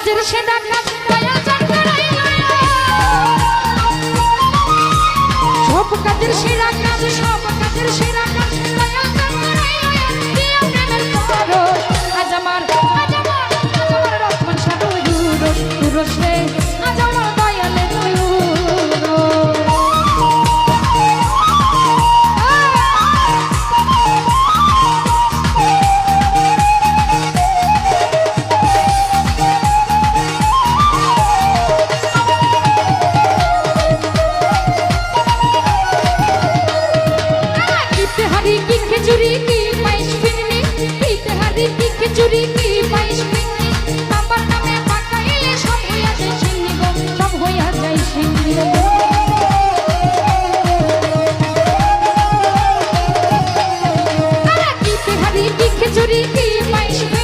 কাজের কাজ দয়াল সব কাজের সেরা কাজ সব কাজের সেরা всі менші